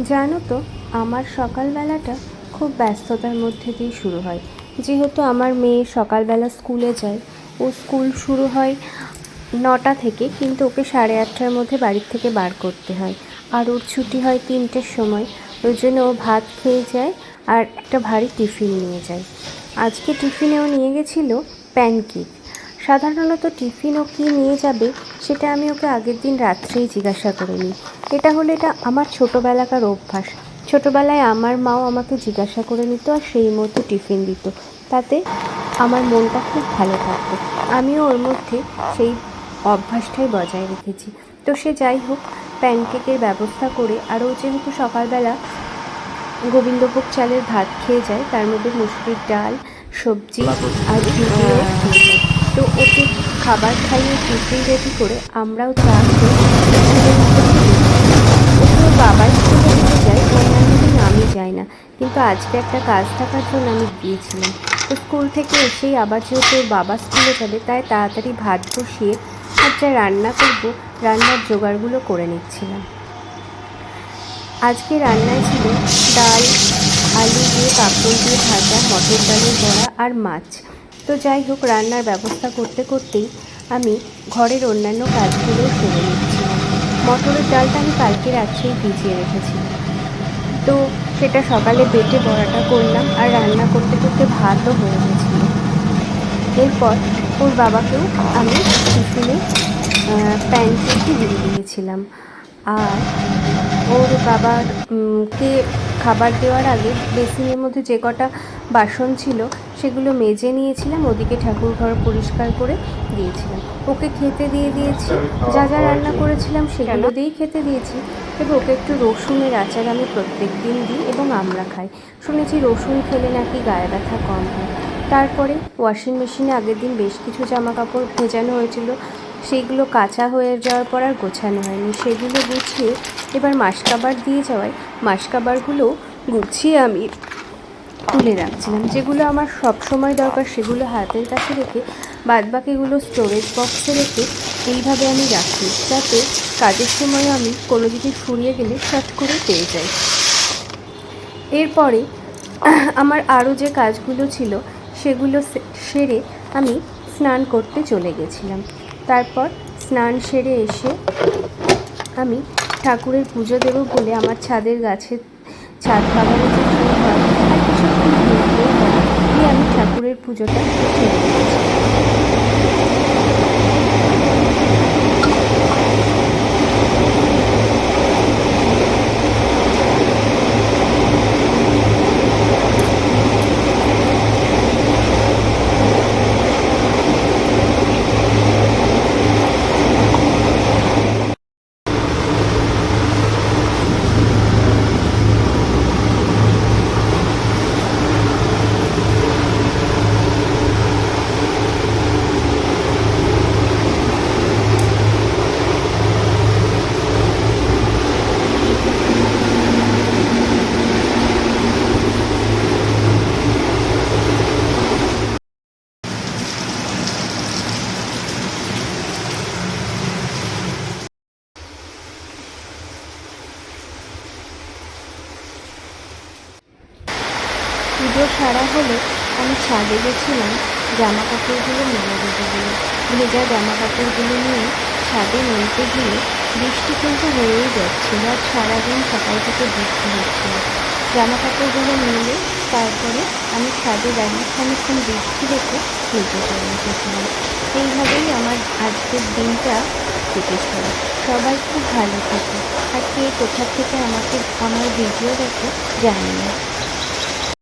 জানো তো, আমার সকালবেলাটা খুব ব্যস্ততার মধ্যে দিয়ে শুরু হয়। যেহেতু আমার মেয়ে সকালবেলা স্কুলে যায়, ও স্কুল শুরু হয় নটা থেকে, কিন্তু ওকে সাড়ে আটটার মধ্যে বাড়ির থেকে বার করতে হয়। আর ওর ছুটি হয় তিনটের সময়, ওই জন্য ও ভাত খেয়ে যায় আর একটা ভারী টিফিন নিয়ে যায়। আজকে টিফিনে ও নিয়ে গেছিল প্যানকেক। সাধারণত টিফিন ও কী নিয়ে যাবে, সেটা আমি ওকে আগের দিন রাত্রেই জিজ্ঞাসা করে নিই। এটা হলো এটা আমার ছোটোবেলাকার অভ্যাস। ছোটোবেলায় আমার মাও আমাকে জিজ্ঞাসা করে নিত আর সেই মতো টিফিন দিত। তাতে আমার মনটা খুব ভালো থাকতো। আমিও ওর মধ্যে সেই অভ্যাসটাই বজায় রেখেছি। তো সে যাই হোক, প্যানকেকের ব্যবস্থা করে আর ও যেহেতু সকালবেলা গোবিন্দভোগ চালের ভাত খেয়ে যায়, তার মধ্যে মুসুরির ডাল, সবজি আর তো ওকে খাবার খাইয়ে টিফিন রেডি করে আমরাও চা। ওকে বাবার স্কুলে দিতে যাই অন্যান্য দিন আমি যাই না। কিন্তু আজকে একটা কাজ থাকার জন্য আমি গিয়েছিলাম। তো স্কুল থেকে এসেই আবার যেহেতু বাবা স্কুলে যাবে, তাই তাড়াতাড়ি ভাত বসিয়ে আর যা রান্না করব, রান্নার জোগাড়গুলো করে নিচ্ছিলাম। আজকে রান্নায় ছিল ডাল, আলু দিয়ে কাঁকড় দিয়ে ভাজা, মটর ডালের বড়া আর মাছ। তো যাই হোক, রান্নার ব্যবস্থা করতে করতেই আমি ঘরের অন্যান্য কাজগুলো সেরে নিচ্ছিলাম মটরের ডালটা আমি কালকে রাত্রেই ভিজিয়ে রেখেছি। তো সেটা সকালে বেটে বড়াটা করলাম আর রান্না করতে করতে ভাতও হয়ে গেছিল। এরপর ওর বাবাকেও আমি টিফিনে প্যানকেকই দিয়ে দিয়েছিলাম। আর ওর বাবার কে খাবার দেওয়ার আগে বেসিনের মধ্যে যে কটা বাসন ছিল সেগুলো মেজে নিয়েছিলাম ওদিকে ঠাকুর ঘর পরিষ্কার করে দিয়েছিলাম। ওকে খেতে দিয়ে দিয়েছি যা যা রান্না করেছিলাম সেগুলো দিয়েই খেতে দিয়েছি। এবং ওকে একটু রসুনের আচার আমি প্রত্যেক দিন দিই এবং আমরা খাই। শুনেছি রসুন খেলে নাকি গায়ে ব্যথা কম হয়। তারপরে ওয়াশিং মেশিনে আগের দিন বেশ কিছু জামা কাপড় ভেজানো হয়েছিল। সেইগুলো কাঁচা হয়ে যাওয়ার পর আর গোছানো হয়নি। সেগুলো গুছিয়ে এবার মাসকাবার দিয়ে যাওয়ায় মাসকাবারগুলো গুছিয়ে আমি তুলে রাখছিলাম। যেগুলো আমার সব সময় দরকার সেগুলো হাতের কাছে রেখে বাদবাকিগুলো স্টোরেজ বক্সে রেখে এইভাবে আমি রাখি। যাতে কাজের সময় আমি কোনো জিনিস ফুরিয়ে গেলে চট করে পেয়ে যাই। এরপরে আমার আরও যে কাজগুলো ছিল সেগুলো সেরে আমি স্নান করতে চলে গেছিলাম। তারপর স্নান সেরে এসে আমি ঠাকুরের পুজো দেব বলে আমার ছাদের গাছে ছাদ বাগানে যে ফুল হয়, আর কিছু ফুল আমি ঠাকুরের পুজোটা সেরে দিয়েছি পুজো সারা হলে আমি ছাদে গেছিলাম জামা কাপড়গুলো মেলে দিতে গিয়ে। ভেজা জামা কাপড়গুলো নিয়ে ছাদে মেলতে গিয়ে বৃষ্টি কিন্তু হয়েই যাচ্ছিল আর সারাদিন সকাল থেকে বৃষ্টি হচ্ছিল জামা কাপড়গুলো মেলে তারপরে আমি ছাদে দাঁড়িয়ে খানিক্ষণ বৃষ্টি দেখে নিচে চলে এসেছিলাম। এইভাবেই আমার আজকের দিনটা কেটেছিল। সবাই খুব ভালো থাকে। আর কে কোথা থেকে আমাকে আমার ভিডিও দেখে জানি না।